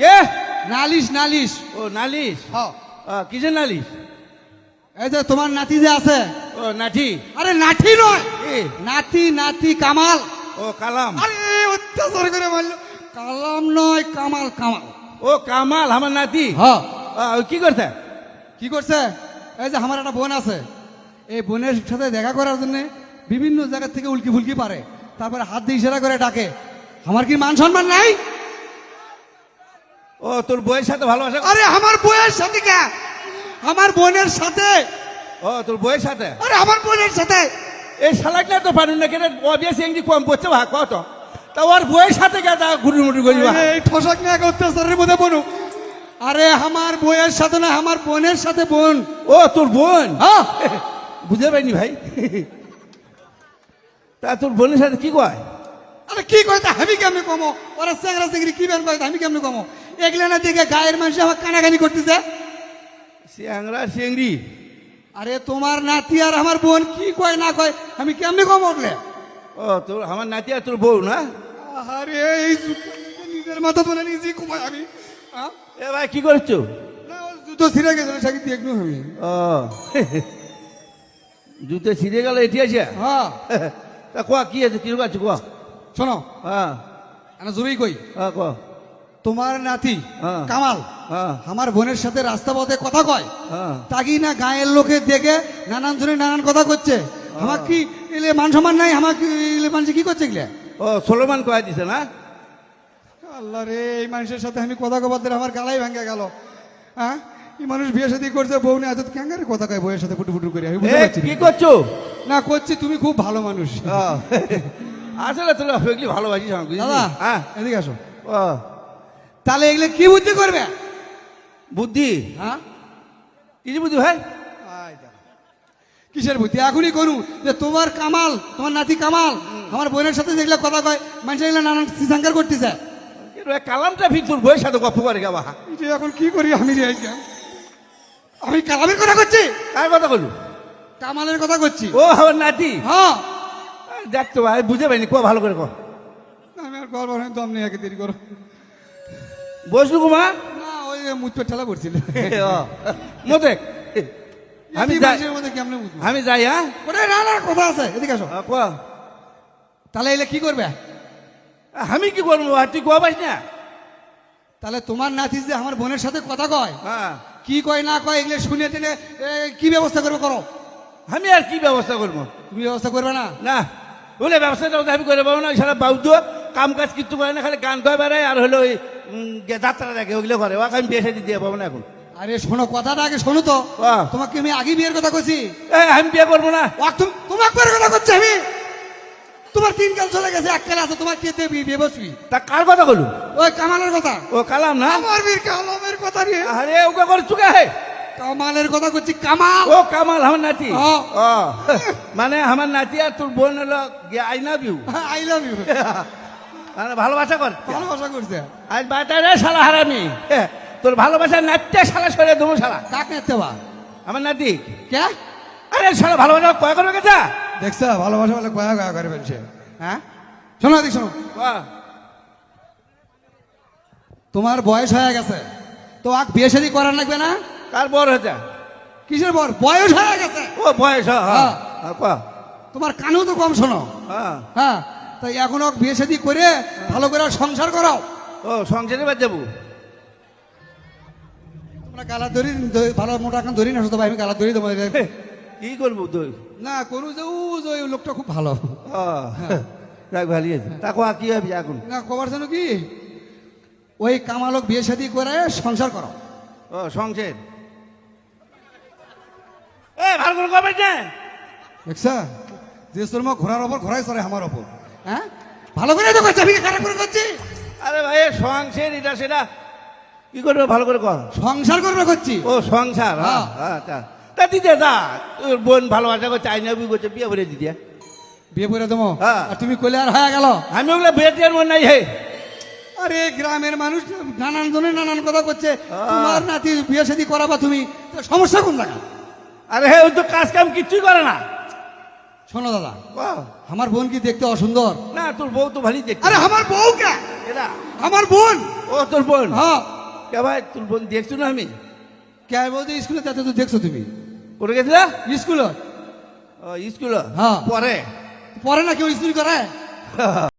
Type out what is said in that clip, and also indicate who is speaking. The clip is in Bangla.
Speaker 1: কে
Speaker 2: নালিশ নালিশ।
Speaker 1: ও নালিশ? আহ, কিসের নালিশ?
Speaker 2: এই যে তোমার নাতি যে আছে।
Speaker 1: ও নাঠি
Speaker 2: আরে নাতি নয়।
Speaker 1: এ।
Speaker 2: নাতি নাতি কামাল।
Speaker 1: ও কালাম।
Speaker 2: আরে অত্যাচার করে মারলো। কালাম নয় কামাল কামাল।
Speaker 1: ও কামাল আমার নাতি?
Speaker 2: হ্যাঁ
Speaker 1: কি করছে?
Speaker 2: কি করছে? এই যে আমার একটা বোন আছে। এই বোনের সাথে দেখা করার জন্য বিভিন্ন জায়গা থেকে উল্কি ফুলকি পারে। তারপরে হাত দিয়ে ইশারা করে ডাকে। আমার কি মান সম্মান নাই?
Speaker 1: ও তোর বইয়ের সাথে ভালোবাসা
Speaker 2: আরে আমার বইয়ের সাথে কে? আমার বোনের সাথে?
Speaker 1: ও তোর বইয়ের সাথে?
Speaker 2: আরে আমার বোনের সাথে?
Speaker 1: এই শালাক না তো পারু না কেন অবিয়াস এঙ্গি কম পড়ছে ভা কত? তা ওর বইয়ের সাথে কে তা ঘুরি মুড়ি করি
Speaker 2: এই ঠোসাক না অত্যাচারের মধ্যে বনু আরে আমার বইয়ের সাথে না আমার বোনের সাথে বোন।
Speaker 1: ও তোর বোন?
Speaker 2: হ্যাঁ
Speaker 1: বুঝতে পারিনি ভাই। তা তোর বোনের সাথে কি কয়?
Speaker 2: আরে কি কয় তা আমি কেমনে কমো? ওরা চেংরা চেংরি কি বের কইতা আমি কেমনে কমো? এগুলা না দেখে গায়ের মানুষ আমার কানাকানি করতেছে।
Speaker 1: সিয়াংরা সিয়াংরি।
Speaker 2: আরে তোমার নাতি আর আমার বোন কি কয় না কয় আমি কেমনে কম উঠলে
Speaker 1: ও তোর আমার নাতি আর তোর বউ না?
Speaker 2: আরে এই জুতো নিজের মাথা তোলে নিজেই কমাই আমি?
Speaker 1: এ ভাই কি করছ?
Speaker 2: জুতো ছিঁড়ে গেছে সাকি দিয়ে একটু আমি।
Speaker 1: ও জুতে ছিঁড়ে গেল এটি আছে?
Speaker 2: হ্যাঁ।
Speaker 1: তা কোয়া কি আছে? কীরকম আছে? কোয়া?
Speaker 2: শোনো।
Speaker 1: হ্যাঁ।
Speaker 2: আমি জোরেই কই।
Speaker 1: হ্যাঁ কোয়া।
Speaker 2: তোমার নাতি
Speaker 1: হ্যাঁ।
Speaker 2: কামাল
Speaker 1: হ্যাঁ।
Speaker 2: আমার বোনের সাথে রাস্তা পথে কথা কয়।
Speaker 1: হ্যাঁ।
Speaker 2: তাকি না গায়ের লোকে দেখে নানান জনে নানান কথা করছে। আমার কি এলে মান সম্মান নাই? আমাকে এলে মানুষ কি করছে এগুলা?
Speaker 1: ও সোলোমান কয়া দিছে না?
Speaker 2: আল্লাহ রে এই মানুষের সাথে আমি কথা কবার আমার গালাই ভেঙে গেল। হ্যাঁ এই মানুষ বিয়ে সাথে করছে বউ নিয়ে এত ক্যাঙ্গারে কথা কয় বউয়ের সাথে ফুটু ফুটু করে। আমি
Speaker 1: কি করছ?
Speaker 2: না করছি তুমি খুব ভালো মানুষ।
Speaker 1: আসলে তোর ভালোবাসিস
Speaker 2: দাদা
Speaker 1: হ্যাঁ।
Speaker 2: এদিকে আসো।
Speaker 1: ও
Speaker 2: তাহলে এগুলো কি বুদ্ধি করবে?
Speaker 1: বুদ্ধি?
Speaker 2: হ্যাঁ?
Speaker 1: কিছু বুদ্ধি ভাই?
Speaker 2: কিসের বুদ্ধি? এখনই করুন। যে তোমার কামাল তোমার নাতি কামাল আমার বোনের সাথে যেগুলো কথা কয় মানুষ এগুলো নানান সিসাঙ্কার করতেছে।
Speaker 1: কালামটা ফির তোর বইয়ের সাথে গপ্প করে গাবা
Speaker 2: এটা এখন কি করি আমি রে আমি কালামের কথা করছি?
Speaker 1: কার কথা বলু
Speaker 2: কামালের কথা করছি।
Speaker 1: ও আমার নাতি?
Speaker 2: হ্যাঁ।
Speaker 1: দেখ তো ভাই বুঝে পারিনি কো ভালো করে কো।
Speaker 2: আমি আর করব না দম নিয়ে দেরি করো।
Speaker 1: বসলু কুমার
Speaker 2: না ওই মুতপে ঠেলা পড়ছিল।
Speaker 1: মতে আমি যাই আমি হ্যাঁ?
Speaker 2: না না কথা আছে এদিকে আসো।
Speaker 1: আ,
Speaker 2: তাহলে এলে কি করবে?
Speaker 1: আমি কি করব? আর তুই কোয়া না?
Speaker 2: তাহলে তোমার নাতি যে আমার বোনের সাথে কথা কয়
Speaker 1: হ্যাঁ।
Speaker 2: কি কয় না কয় এগুলো শুনে টেনে কি ব্যবস্থা করব করো?
Speaker 1: আমি আর কি ব্যবস্থা করব?
Speaker 2: তুমি ব্যবস্থা করবে না?
Speaker 1: না বলে ব্যবসাটা আমি করে পাবো না সারা কাম কাজ কিছু করে না খালি গান কয় বেড়ায় আর হলো ওই গে- যাত্রা দেখে ওগুলো করে। ওকে আমি বিয়ে শাদী দিয়ে পাবো না এখন।
Speaker 2: আরে শোনো কথাটা আগে শোনো তো।
Speaker 1: বাহ।
Speaker 2: তোমাকে আমি আগে বিয়ের কথা কইছি।
Speaker 1: এ, আমি বিয়ে করব না।
Speaker 2: তোমাকে বিয়ের কথা করছি আমি। তোমার তিন কাল চলে গেছে এক কাল আছে তোমার কে দেবি বিয়ে বসবি?
Speaker 1: তা কার কথা বলু
Speaker 2: ওই কামালের কথা।
Speaker 1: ও কালাম না?
Speaker 2: আমার বীর কালামের কথা রে
Speaker 1: আরে ওকে করে চুকে হে
Speaker 2: কামালের কথা করছি কামাল।
Speaker 1: ও কামাল আমার নাতি।
Speaker 2: ও।
Speaker 1: মানে আমার নাতি আর তোর বোন হলো I love you
Speaker 2: I love you
Speaker 1: ভালোবাসা কর।
Speaker 2: ভালোবাসা করছে?
Speaker 1: আজ বাটারে শালা হারামি। তোর ভালোবাসা নাচতে শালা সরে দেবো শালা।
Speaker 2: কাক নেতে বা
Speaker 1: আমার নাতি।
Speaker 2: কে?
Speaker 1: আরে শালা ভালোবাসা কয় করবে গেছা
Speaker 2: দেখছ ভালোবাসা বলে কয়া কয়া করে ফেলছে। হ্যাঁ? শোনো দিক শোনো। তোমার বয়স হয়ে গেছে। তো আক বিয়ে শাদী করার লাগবে না?
Speaker 1: কার বড় হয়েছে?
Speaker 2: কিসের বর? বয়স হয়ে গেছে।
Speaker 1: ও বয়স হ্যাঁ,
Speaker 2: হ্যাঁ।
Speaker 1: হ্যাঁ।
Speaker 2: তোমার কানেও তো কম শোনো।
Speaker 1: হ্যাঁ।
Speaker 2: হ্যাঁ। তাই এখন ওকে বিয়ে শাদী করে ভালো করে সংসার করাও।
Speaker 1: ও সংসারে বাদ যাব
Speaker 2: তোমরা গালা ধরি ভালো মোটা এখন ধরি না শুধু ভাই আমি গালা ধরি তোমাদের।
Speaker 1: কি করব তুই
Speaker 2: না কোনো যে ও যে লোকটা খুব ভালো।
Speaker 1: রাখ ভালো আছে তা কোয়া কি হবে এখন?
Speaker 2: না কবার জানো কি? ওই কামালক বিয়ে শাদী করে সংসার করো
Speaker 1: ও সংসার। এ ভালো করে কবে না
Speaker 2: দেখছা? যে শর্মা ঘোড়ার ওপর ঘোড়াই চড়ে আমার ওপর। হ্যাঁ? ভালো করে তো করছি আমি খারাপ করে করছি।
Speaker 1: আরে ভাই সংসার এটা সেটা। কি করবে ভালো করে কর।
Speaker 2: সংসার করবে করছি।
Speaker 1: ও সংসার হ্যাঁ
Speaker 2: হ্যাঁ।
Speaker 1: হ্যাঁ, তা দিতে দা তোর বোন ভালোবাসা করছে আইনা বই করছে বিয়ে করে দিতে।
Speaker 2: বিয়ে করে দেবো।
Speaker 1: হ্যাঁ।
Speaker 2: আর তুমি কইলে আর হয়ে গেল।
Speaker 1: আমি ওগুলো বিয়ে টিয়ার মন নাই হে।
Speaker 2: আরে গ্রামের মানুষ নানান জনে নানান কথা করছে। তোমার নাতি বিয়ে শাদী করাবা তুমি সমস্যা কোন জায়গা
Speaker 1: আরে হে ও তো কাজ কাম কিচ্ছুই করে না।
Speaker 2: শোনো দাদা আমার বোন কি দেখতে অসুন্দর?
Speaker 1: না তোর বউ তো ভালোই দেখতে।
Speaker 2: আরে আমার বউ কে?
Speaker 1: এরা।
Speaker 2: আমার বোন?
Speaker 1: ও তোর বোন?
Speaker 2: হ্যাঁ।
Speaker 1: কে ভাই তোর বোন দেখছ না আমি?
Speaker 2: কে বলতে স্কুলে যাতে তো দেখছ তুমি?
Speaker 1: করে গেছিল?
Speaker 2: স্কুল।
Speaker 1: ও স্কুল?
Speaker 2: হ্যাঁ।
Speaker 1: পরে?
Speaker 2: পরে না কেউ স্কুল করে?